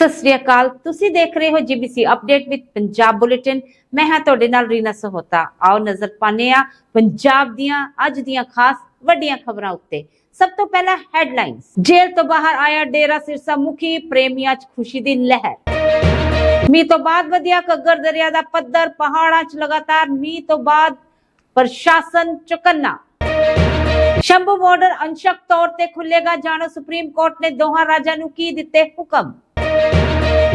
ਸਤਿ ਸ੍ਰੀ ਅਕਾਲ। ਤੁਸੀਂ ਦੇਖ ਰਹੇ ਹੋ GBC update with Punjab bulletin ਮੈਂ ਹਾਂ ਤੁਹਾਡੇ ਨਾਲ ਰੀਨਾ ਸਹੋਤਾ। ਆਓ ਨਜ਼ਰ ਪਾਉਂਦੇ ਆ ਪੰਜਾਬ ਦੀਆਂ, ਅੱਜ ਦੀਆਂ ਖਾਸ ਵੱਡੀਆਂ ਖਬਰਾਂ ਉੱਤੇ। ਸਭ ਤੋਂ ਪਹਿਲਾਂ ਹੈਡਲਾਈਨਸ ਜੇਲ੍ਹ ਤੋਂ ਬਾਹਰ ਆਇਆ ਡੇਰਾ ਸਿਰਸਾ ਮੁਖੀ, ਪ੍ਰੇਮੀਆਂ 'ਚ ਖੁਸ਼ੀ ਦੀ ਲਹਿਰ। ਮੀਂਹ ਤੋਂ ਬਾਅਦ ਵਧਿਆ ਘੱਗਰ ਦਰਿਆ ਦਾ ਪੱਧਰ। ਪਹਾੜਾਂ 'ਚ ਲਗਾਤਾਰ ਮੀਂਹ ਤੋਂ ਬਾਅਦ ਪ੍ਰਸ਼ਾਸਨ ਚੁਕੰਨਾ। ਸ਼ੰਭੂ ਬਾਰਡਰ ਅੰਸ਼ਕ ਤੌਰ ਤੇ ਖੁੱਲੇਗਾ ਜਾਣੋ ਸੁਪਰੀਮ ਕੋਰਟ ਨੇ ਦੋਹਾਂ ਰਾਜਾਂ ਨੂੰ ਕੀ ਦਿੱਤੇ ਹੁਕਮ?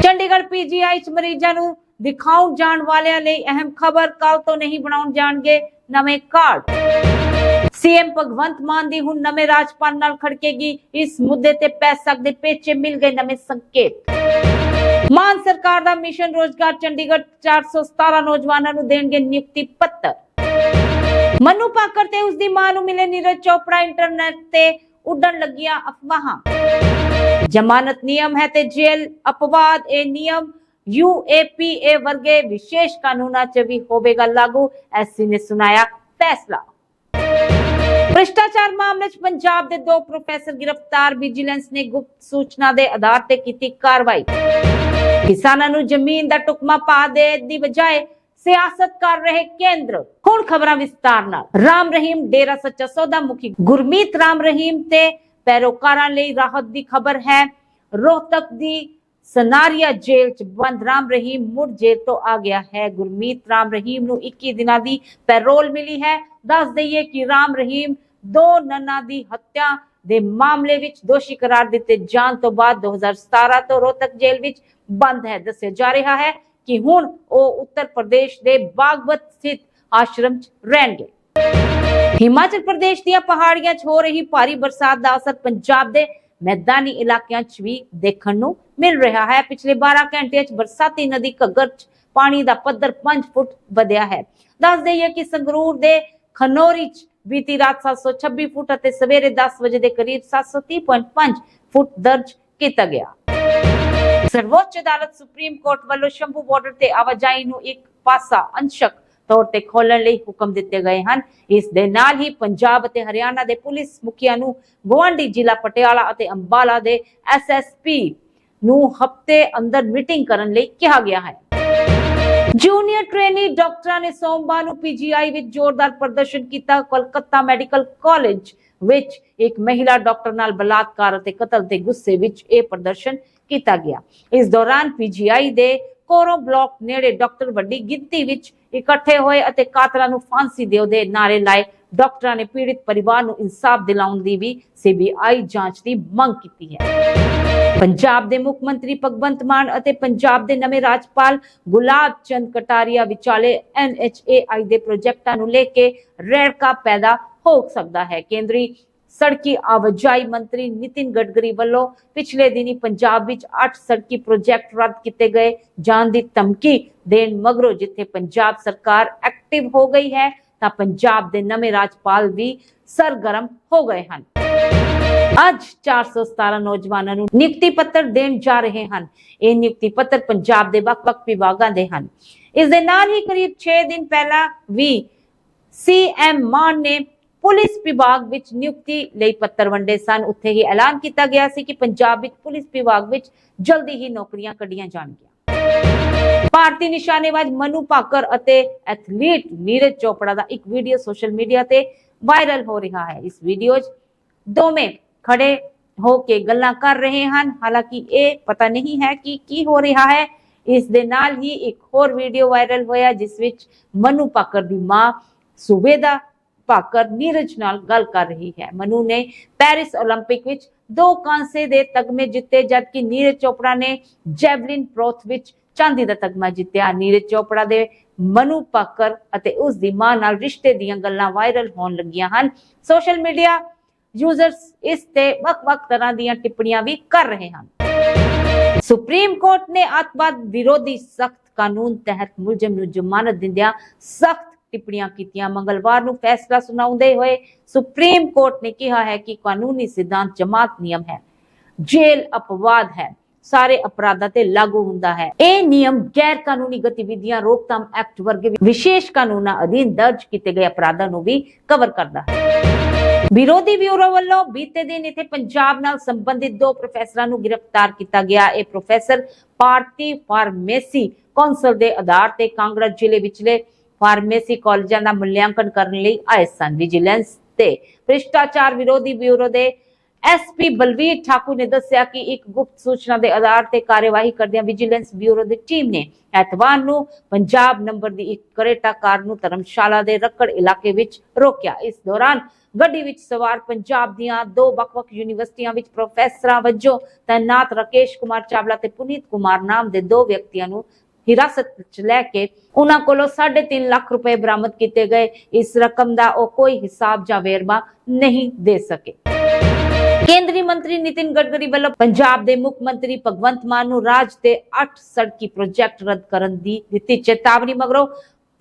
ਚੰਡੀਗੜ੍ਹ ਪੀਜੀਆਈ ਚ ਮਰੀਜ਼ਾਂ ਨੂੰ ਦਿਖਾਉਣ ਜਾਣ ਵਾਲਿਆਂ ਲਈ ਅਹਿਮ ਖਬਰ ਕੱਲ ਤੋਂ ਨਹੀਂ ਬਣਾਉਣ ਜਾਣਗੇ ਨਵੇਂ ਕਾਰਡ। ਸੀਐਮ ਭਗਵੰਤ ਮਾਨ ਦੀ ਹੁਣ ਨਵੇਂ ਰਾਜਪਾਲ ਨਾਲ ਖੜਕੇਗੀ। ਇਸ ਮੁੱਦੇ ਤੇ ਪੈ ਸਕਦੇ ਪੇਚੇ ਮਿਲ ਗਏ ਨਵੇਂ ਸੰਕੇਤ। ਮਾਨ ਸਰਕਾਰ ਦਾ ਮਿਸ਼ਨ ਰੋਜ਼ਗਾਰ ਚੰਡੀਗੜ੍ਹ 417 ਨੌਜਵਾਨਾਂ ਨੂੰ ਦੇਣਗੇ ਨਿਯੁਕਤੀ ਪੱਤਰ। ਮਨੂ ਪਾਕਰ ਤੇ ਉਸ ਦੀ ਮਾਂ ਨੂੰ ਮਿਲੇ ਨੀਰਜ ਚੋਪੜਾ ਇੰਟਰਨੈਟ ਤੇ ਉੱਡਣ ਲੱਗੀਆਂ ਅਫਵਾਹਾਂ। ਜ਼ਮਾਨਤ ਨਿਯਮ ਹੈ ਤੇ ਜੇਲ ਅਪਵਾਦ ਇਹ ਨਿਯਮ ਯੂਏਪੀਏ ਵਰਗੇ ਵਿਸ਼ੇਸ਼ ਕਾਨੂੰਨਾਂ 'ਚ ਵੀ ਹੋਵੇਗਾ ਲਾਗੂ ਐਸਸੀ ਨੇ ਸੁਣਾਇਆ ਫੈਸਲਾ ਭ੍ਰਿਸ਼ਟਾਚਾਰ ਮਾਮਲੇ 'ਚ ਪੰਜਾਬ ਦੇ ਦੋ ਪ੍ਰੋਫੈਸਰ ਗ੍ਰਿਫਤਾਰ ਵਿਜੀਲੈਂਸ ਨੇ ਗੁਪਤ ਸੂਚਨਾ ਦੇ ਆਧਾਰ ਤੇ ਕੀਤੀ ਕਾਰਵਾਈ ਕਿਸਾਨਾਂ ਨੂੰ ਜ਼ਮੀਨ ਦਾ ਟੁਕਮਾ ਪਾ ਦੇ ਦੀ ਬਜਾਏ ਸਿਆਸਤ ਕਰ ਰਹੇ ਕੇਂਦਰ ਹੁਣ ਖਬਰਾਂ ਵਿਸਤਾਰ ਨਾਲ ਰਾਮ ਰਹੀਮ ਡੇਰਾ ਸੱਚਾ ਸੌਦਾ ਮੁਖੀ ਗੁਰਮੀਤ ਰਾਮ ਰਹੀਮ ਤੇ ਪੈਰੋਕਾਰਾਂ ਲਈ ਰਾਹਤ ਦੀ ਖਬਰ ਹੈ। ਰੋਹਤਕ ਦੀ ਸਨਾਰੀਆ ਜੇਲ੍ਹ ਚ ਬੰਦ ਰਾਮ ਰਹੀਮ ਮੁੜ ਜੇਲ੍ਹ ਤੋਂ ਆ ਗਿਆ ਹੈ। ਗੁਰਮੀਤ ਰਾਮ ਰਹੀਮ ਨੂੰ 21 ਦਿਨਾਂ ਦੀ ਪੈਰੋਲ ਮਿਲੀ ਹੈ। ਦੱਸ ਦਈਏ ਕਿ ਰਾਮ ਰਹੀਮ ਦੋ ਨੰਨਾ ਦੀ ਹੱਤਿਆ ਦੇ ਮਾਮਲੇ ਵਿੱਚ ਦੋਸ਼ੀ ਕਰਾਰ ਦਿੱਤੇ ਜਾਣ ਤੋਂ ਬਾਅਦ 2017 ਤੋਂ ਰੋਹਤਕ ਜੇਲ੍ਹ ਵਿੱਚ ਬੰਦ ਹੈ। ਦੱਸਿਆ ਜਾ ਰਿਹਾ ਹੈ ਕਿ ਹੁਣ ਉਹ ਉੱਤਰ ਪ੍ਰਦੇਸ਼ ਦੇ ਬਾਗਵਤ ਸਥਿਤ ਆਸ਼ਰਮ 'ਚ ਰਹਿਣਗੇ। ਹਿਮਾਚਲ ਪ੍ਰਦੇਸ਼ ਦੀਆਂ ਪਹਾੜੀਆਂ 'ਚ ਹੋ ਰਹੀ ਭਾਰੀ ਬਰਸਾਤ ਦਾ ਅਸਰ ਪੰਜਾਬ ਦੇ ਮੈਦਾਨੀ ਇਲਾਕਿਆਂ 'ਚ ਵੀ ਦੇਖਣ ਨੂੰ ਮਿਲ ਰਿਹਾ ਹੈ। ਪਿਛਲੇ 12 ਘੰਟਿਆਂ 'ਚ ਬਰਸਾਤੀ ਨਦੀ ਘੱਗਰ 'ਚ ਪਾਣੀ ਦਾ ਪੱਧਰ 5 ਫੁੱਟ ਵਧਿਆ ਹੈ। ਦੱਸ ਦਈਏ ਕਿ ਸੰਗਰੂਰ ਦੇ ਖਨੋਰੀ 'ਚ ਬੀਤੀ ਰਾਤ 726 ਫੁੱਟ ਅਤੇ ਸਵੇਰੇ 10 ਵਜੇ ਦੇ ਕਰੀਬ 730.5 ਫੁੱਟ ਦਰਜ ਕੀਤਾ ਗਿਆ। ਸਰਵੋੱਚ ਅਦਾਲਤ ਸੁਪਰੀਮ ਕੋਰਟ ਵੱਲੋਂ ਸ਼ੰਭੂ ਬਾਰਡਰ ਤੇ ਆਵਾਜਾਈ ਨੂੰ ਇੱਕ ਪਾਸਾ ਅੰਸ਼ਕ ਤੌਰ ਤੇ ਖੋਲਣ ਲਈ ਹੁਕਮ ਦਿੱਤੇ ਗਏ ਹਨ। ਇਸ ਦੇ ਨਾਲ ਹੀ ਪੰਜਾਬ ਅਤੇ ਹਰਿਆਣਾ ਦੇ ਪੁਲਿਸ ਮੁਖੀਆਂ ਨੂੰ ਗਵਾਂਢੀ ਜ਼ਿਲ੍ਹਾ ਪਟਿਆਲਾ ਅਤੇ ਅੰਬਾਲਾ ਦੇ ਐਸਐਸਪੀ ਨੂੰ ਹਫ਼ਤੇ ਅੰਦਰ ਮੀਟਿੰਗ ਕਰਨ ਲਈ ਕਿਹਾ ਗਿਆ ਹੈ। ਜੂਨੀਅਰ ਟ੍ਰੇਨੀ ਡਾਕਟਰਾਂ ਨੇ ਸੋਮਵਾਰ ਨੂੰ ਪੀਜੀਆਈ ਵਿੱਚ ਜ਼ੋਰਦਾਰ ਪ੍ਰਦਰਸ਼ਨ ਕੀਤਾ। ਕੋਲਕਾਤਾ ਮੈਡੀਕਲ ਕਾਲਜ ਵਿੱਚ ਇੱਕ ਮਹਿਲਾ ਡਾਕਟਰ ਨਾਲ ਬਲਾਤਕਾਰ ਅਤੇ ਕਤਲ ਦੇ ਗੁੱਸੇ ਵਿੱਚ ਇਹ ਪ੍ਰਦਰਸ਼ਨ ਕੀਤਾ ਗਿਆ। ਇਸ ਦੌਰਾਨ ਪੀਜੀਆਈ ਦੇ ਕੋਰੋ ਬਲਾਕ ਨੇੜੇ ਡਾਕਟਰ ਵੱਡੀ ਗਿਣਤੀ ਵਿੱਚ ਇਕੱਠੇ ਹੋਏ ਅਤੇ ਕਾਤਲਾਂ ਨੂੰ ਫਾਂਸੀ ਦਿਓ ਦੇ ਨਾਰੇ ਲਾਏ। ਡਾਕਟਰਾਂ ਨੇ ਪੀੜਿਤ ਪਰਿਵਾਰ ਨੂੰ ਇਨਸਾਫ ਦਿਲਾਉਣ ਦੀ ਵੀ ਸੀਬੀਆਈ ਜਾਂਚ ਦੀ ਮੰਗ ਕੀਤੀ ਹੈ। ਪੰਜਾਬ ਦੇ ਮੁੱਖ ਮੰਤਰੀ ਭਗਵੰਤ ਮਾਨ ਅਤੇ ਪੰਜਾਬ ਦੇ ਨਵੇਂ ਰਾਜਪਾਲ ਗੁਲਾਬ ਚੰਦ ਕਟਾਰੀਆ ਵਿਚਾਲੇ ਐਨਐਚਏਆਈ ਦੇ ਪ੍ਰੋਜੈਕਟਾਂ ਨੂੰ ਲੈ ਕੇ ਰੇੜਕਾ ਪੈਦਾ ਹੋ ਸਕਦਾ ਹੈ। ਕੇਂਦਰੀ ਸੜਕੀ ਆਵਾਜਾਈ ਮੰਤਰੀ ਨਿਤਿਨ ਗਡਕਰੀ ਵੱਲੋਂ ਪਿਛਲੇ ਦਿਨੀ ਪੰਜਾਬ ਵਿੱਚ 8 ਸੜਕੀ ਪ੍ਰੋਜੈਕਟ ਰੱਦ ਕੀਤੇ ਗਏ, ਜਾਣ ਦੀ ਧਮਕੀ ਦੇਣ ਮਗਰੋਂ ਜਿੱਥੇ ਪੰਜਾਬ ਸਰਕਾਰ ਐਕਟਿਵ ਹੋ ਗਈ ਹੈ, ਤਾਂ ਪੰਜਾਬ ਦੇ ਨਵੇਂ ਰਾਜਪਾਲ ਵੀ ਸਰਗਰਮ ਹੋ ਗਏ ਹਨ। ਅੱਜ 417 ਨੌਜਵਾਨਾਂ ਨੂੰ ਨਿਯੁਕਤੀ ਪੱਤਰ ਦੇਣ ਜਾ ਰਹੇ ਹਨ। ਇਹ ਨਿਯੁਕਤੀ ਪੱਤਰ ਪੰਜਾਬ ਦੇ ਵੱਖ-ਵੱਖ ਵਿਭਾਗਾਂ ਦੇ ਹਨ। ਇਸ ਦੇ ਨਾਲ ਹੀ ਕਰੀਬ 6 ਦਿਨ ਪਹਿਲਾਂ ਵੀ ਸੀਐਮ ਮਾਨ ਨੇ ਪੁਲਿਸ ਵਿਭਾਗ ਵਿੱਚ ਨਿਯੁਕਤੀ ਲਈ ਪੱਤਰ ਵੰਡੇ ਸਨ। ਉੱਥੇ ਹੀ ਐਲਾਨ ਕੀਤਾ ਗਿਆ ਸੀ ਕਿ ਪੰਜਾਬ ਵਿੱਚ ਪੁਲਿਸ ਵਿਭਾਗ ਵਿੱਚ ਜਲਦੀ ਹੀ ਨੌਕਰੀਆਂ ਕੱਢੀਆਂ ਜਾਣਗੀਆਂ। ਭਾਰਤੀ ਨਿਸ਼ਾਨੇਬਾਜ਼ ਮਨੂ ਪਾਕਰ ਅਤੇ ਐਥਲੀਟ ਨੀਰਜ ਚੋਪੜਾ ਦਾ ਇੱਕ ਵੀਡੀਓ ਸੋਸ਼ਲ ਮੀਡੀਆ ਤੇ ਵਾਇਰਲ ਹੋ ਰਿਹਾ ਹੈ। ਇਸ ਵੀਡੀਓ 'ਚ ਦੋਵੇਂ ਖੜੇ ਹੋ ਕੇ ਗੱਲਾਂ ਕਰ ਰਹੇ ਹਨ। ਹਾਲਾਂਕਿ ਇਹ ਪਤਾ ਨਹੀਂ ਹੈ ਕਿ ਕੀ ਹੋ ਰਿਹਾ ਹੈ। ਇਸ ਦੇ ਨਾਲ ਹੀ ਇੱਕ ਹੋਰ ਵੀਡੀਓ ਵਾਇਰਲ ਹੋਇਆ, ਜਿਸ ਵਿੱਚ ਮਨੂ ਪਾਕਰ ਦੀ ਮਾਂ ਸੁਬੇਦਾ ਪਾਕਰ ਨੀਰਜ ਨਾਲ ਗੱਲ ਕਰ ਰਹੀ ਹੈ ਮਨੂ ਨੇ ਪੈਰਿਸ 올림픽 ਵਿੱਚ ਦੋ ਕਾਂਸੇ ਦੇ ਤਗਮੇ ਜਿੱਤੇ ਜਦਕਿ ਨੀਰਜ ਚੋਪੜਾ ਨੇ ਜੈਵਲਿਨ ਪ੍ਰੋਥ ਵਿੱਚ ਚਾਂਦੀ ਦਾ ਤਗਮਾ ਜਿੱਤਿਆ ਨੀਰਜ ਚੋਪੜਾ ਦੇ ਮਨੂ ਪਾਕਰ ਅਤੇ ਉਸ ਦੀ ਮਾਂ ਨਾਲ ਰਿਸ਼ਤੇ ਦੀਆਂ ਗੱਲਾਂ ਵਾਇਰਲ ਹੋਣ ਲੱਗੀਆਂ ਹਨ ਸੋਸ਼ਲ ਮੀਡੀਆ ਯੂਜ਼ਰਸ ਇਸ ਤੇ ਵੱਖ-ਵੱਖ ਤਰ੍ਹਾਂ ਦੀਆਂ ਟਿੱਪਣੀਆਂ ਵੀ ਕਰ ਰਹੇ ਹਨ ਸੁਪਰੀਮ ਕੋਰਟ ਨੇ ਅੱਤਵਾਦ ਵਿਰੋਧੀ ਸਖਤ ਕਾਨੂੰਨ ਤਹਿਤ ਮੁਲਜ਼ਮ ਨੂੰ ਜ਼ਮਾਨਤ ਦਿੰਦਿਆਂ ਸਖਤ ਟਿੱਪਣੀਆਂ ਕੀਤੀਆਂ। ਮੰਗਲਵਾਰ ਨੂੰ ਫੈਸਲਾ ਸੁਣਾਉਂਦੇ ਹੋਏ ਸੁਪਰੀਮ ਕੋਰਟ ਨੇ ਕਿਹਾ ਹੈ ਕਿ ਕਾਨੂੰਨੀ ਸਿਧਾਂਤ ਜਮਾਤ ਨਿਯਮ ਹੈ। ਜੇਲ ਅਪਵਾਦ ਹੈ। ਸਾਰੇ ਅਪਰਾਧਾਂ ਤੇ ਲਾਗੂ ਹੁੰਦਾ ਹੈ। ਇਹ ਨਿਯਮ ਗੈਰ ਕਾਨੂੰਨੀ ਗਤੀਵਿਧੀਆਂ ਰੋਕਥਾਮ ਐਕਟ ਵਰਗੇ ਵਿਸ਼ੇਸ਼ ਕਾਨੂੰਨਾਂ ਅਧੀਨ ਦਰਜ ਕੀਤੇ ਗਏ ਅਪਰਾਧਾਂ ਨੂੰ ਵੀ ਕਵਰ ਕਰਦਾ ਹੈ। ਵਿਰੋਧੀ ਬਿਊਰੋ ਵੱਲੋਂ ਬੀਤੇ ਦਿਨ ਇੱਥੇ ਪੰਜਾਬ ਨਾਲ ਸੰਬੰਧਿਤ ਦੋ ਪ੍ਰੋਫੈਸਰਾਂ ਨੂੰ ਗ੍ਰਿਫਤਾਰ ਕੀਤਾ ਗਿਆ। ਇਹ ਪ੍ਰੋਫੈਸਰ ਭਾਰਤੀ ਫਾਰਮੇਸੀ ਕੌਂਸਲ ਦੇ ਆਧਾਰ ਤੇ ਕਾਂਗੜਾ ਜ਼ਿਲ੍ਹੇ ਵਿਚਲੇ ਫਾਰਮੇਸੀ ਕਾਲਜਾਂ ਦਾ ਮੁਲਾਂਕਣ ਕਰਨ ਲਈ ਆਏ ਸਨ ਵਿਜੀਲੈਂਸ ਤੇ। ਭ੍ਰਿਸ਼ਟਾਚਾਰ ਵਿਰੋਧੀ ਬਿਊਰੋ ਦੇ ਐਸਪੀ ਬਲਵੀਰ ਠਾਕੁਰ ਨੇ ਦੱਸਿਆ ਕਿ ਇੱਕ ਗੁਪਤ ਸੂਚਨਾ ਦੇ ਆਧਾਰ ਤੇ ਕਾਰਵਾਈ ਕਰਦਿਆਂ ਵਿਜੀਲੈਂਸ ਬਿਊਰੋ ਦੀ ਟੀਮ ਨੇ ਐਤਵਾਰ ਨੂੰ ਪੰਜਾਬ ਨੰਬਰ ਦੀ ਇੱਕ ਕਰੇਟਾ ਕਾਰ ਨੂੰ ਧਰਮਸ਼ਾਲਾ ਦੇ ਰੱਕੜ ਇਲਾਕੇ ਵਿੱਚ ਰੋਕਿਆ। ਇਸ ਦੌਰਾਨ ਗੱਡੀ ਵਿੱਚ ਸਵਾਰ ਪੰਜਾਬ ਦੀਆਂ ਦੋ ਵੱਖ-ਵੱਖ ਯੂਨੀਵਰਸਿਟੀਆਂ ਵਿੱਚ ਪ੍ਰੋਫੈਸਰਾਂ ਵਜੋਂ ਤੈਨਾਤ ਰਾਕੇਸ਼ ਕੁਮਾਰ ਚਾਵਲਾ ਤੇ ਪੁਨੀਤ ਕੁਮਾਰ ਨਾਮ ਦੇ ਦੋ ਵਿਅਕਤੀਆਂ ਨੂੰ ਹਿਰਾਸਤ ਵਿੱਚ ਲੈ ਕੇ ਉਹਨਾਂ ਕੋਲੋਂ 3.5 ਲੱਖ ਰੁਪਏ ਬਰਾਮਦ ਕੀਤੇ ਗਏ। ਇਸ ਰਕਮ ਦਾ ਉਹ ਕੋਈ ਹਿਸਾਬ ਜਾਂ ਵੇਰਵਾ ਨਹੀਂ ਦੇ ਸਕੇ। ਕੇਂਦਰੀ ਮੰਤਰੀ ਨਿਤਿਨ ਗਡਕਰੀ ਵੱਲੋਂ ਪੰਜਾਬ ਦੇ ਮੁੱਖ ਮੰਤਰੀ ਭਗਵੰਤ ਮਾਨ ਨੂੰ ਰਾਜ ਦੇ 8 ਸੜਕੀ ਪ੍ਰੋਜੈਕਟ ਰੱਦ ਕਰਨ ਦੀ ਦਿੱਤੀ ਚੇਤਾਵਨੀ ਮਗਰੋਂ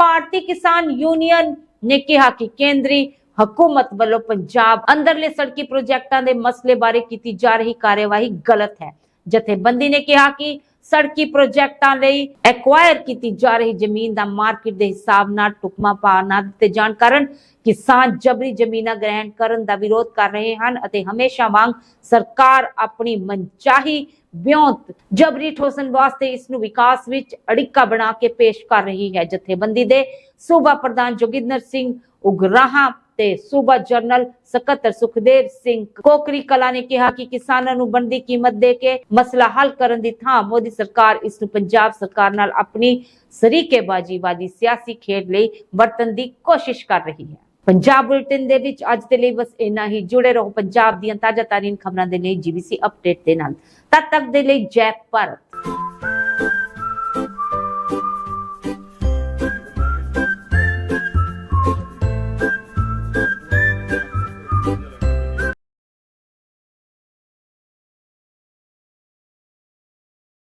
ਭਾਰਤੀ ਕਿਸਾਨ ਯੂਨੀਅਨ ਨੇ ਕਿਹਾ ਕਿ ਕੇਂਦਰੀ ਹਕੂਮਤ ਵੱਲੋਂ ਪੰਜਾਬ ਅੰਦਰਲੇ ਸੜਕੀ ਪ੍ਰੋਜੈਕਟਾਂ ਦੇ ਮਸਲੇ ਬਾਰੇ ਕੀਤੀ ਜਾ ਰਹੀ ਕਾਰਵਾਈ ਗਲਤ ਹੈ। ਜਥੇਬੰਦੀ ਨੇ ਕਿਹਾ ਕਿ ਸੜਕੀ ਪ੍ਰੋਜੈਕਟਾਂ ਲਈ ਐਕਵਾਇਰ ਕੀਤੀ ਜਾ ਰਹੀ ਜ਼ਮੀਨ ਦਾ ਮਾਰਕੀਟ ਦੇ ਹਿਸਾਬ ਨਾਲ ਟੁਕਮਾ ਪਾ ਨਾ ਦਿੱਤੇ ਜਾਣ ਕਾਰਨ ਕਿਸਾਨ ਜਬਰੀ ਜ਼ਮੀਨਾਂ ਗ੍ਰਹਿਣ ਕਰਨ ਦਾ ਵਿਰੋਧ ਕਰ ਰਹੇ ਹਨ ਅਤੇ ਹਮੇਸ਼ਾ ਵਾਂਗ ਸਰਕਾਰ ਆਪਣੀ ਮਨਚਾਹੀ ਬਿਉਂਤ ਜਬਰੀ ਠੋਸਣ ਵਾਸਤੇ ਇਸ ਨੂੰ ਵਿਕਾਸ ਵਿੱਚ ਅੜਿੱਕਾ ਬਣਾ ਕੇ ਪੇਸ਼ ਕਰ ਰਹੀ ਹੈ। ਜਥੇਬੰਦੀ ਦੇ ਸੂਬਾ ਪ੍ਰਧਾਨ ਜੋਗਿੰਦਰ ਸਿੰਘ ਉਗਰਾਹਾਂ ਤੇ ਸੂਬਾ ਜਨਰਲ ਸਕੱਤਰ ਸੁਖਦੇਵ ਸਿੰਘ ਕੋਕਰੀ ਕਲਾ ਨੇ ਕਿਹਾ ਕਿ ਕਿਸਾਨਾਂ ਨੂੰ ਬਣਦੀ ਕੀਮਤ ਦੇ ਕੇ ਮਸਲਾ ਹੱਲ ਕਰਨ ਦੀ ਥਾਂ ਮੋਦੀ ਸਰਕਾਰ, ਇਸ ਨੂੰ ਪੰਜਾਬ ਸਰਕਾਰ ਨਾਲ ਆਪਣੀ ਸਰੀਕੇਬਾਜ਼ੀਵਾਦੀ ਸਿਆਸੀ ਖੇਡ ਲਈ ਵਰਤਣ ਦੀ ਕੋਸ਼ਿਸ਼ ਕਰ ਰਹੀ ਹੈ। ਪੰਜਾਬ ਬੁਲੇਟਿਨ ਦੇ ਵਿੱਚ ਅੱਜ ਦੇ ਲਈ ਬਸ ਇੰਨਾ ਹੀ। ਜੁੜੇ ਰਹੋ ਪੰਜਾਬ ਦੀਆਂ ਤਾਜ਼ਾ ਤਾਰੀਨ ਖਬਰਾਂ ਦੇ ਲਈ ਜੀਬੀਸੀ ਅਪਡੇਟ ਦੇ ਨਾਲ। ਤਦ ਤੱਕ ਦੇ ਲਈ ਜੈ ਭਾਰਤ।